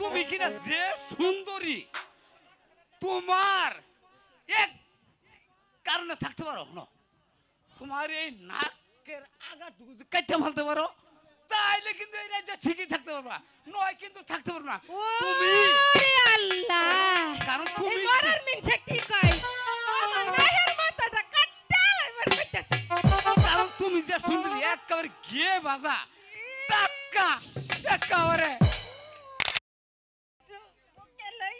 তুমি কিনা যে সুন্দরী তোমার এক কারণে থাকতে পারো তোমার এই নাকের আগাটুকু কেটে ফেলতে পারো তাইলে কিন্তু এই রাজ্যে ঠিকই থাকতে পারবা। নয় কিন্তু থাকতে পারবা না। তুমি আল্লাহ। কারণ তুমি মরার মিনছে কি কই আমার মাথাটা কাটটা লাগবার কইতাছে কারণ তুমি যে সুন্দরী একেবারে গিয়ে বাজা টাক্কা টাক্কা ওরে কেলই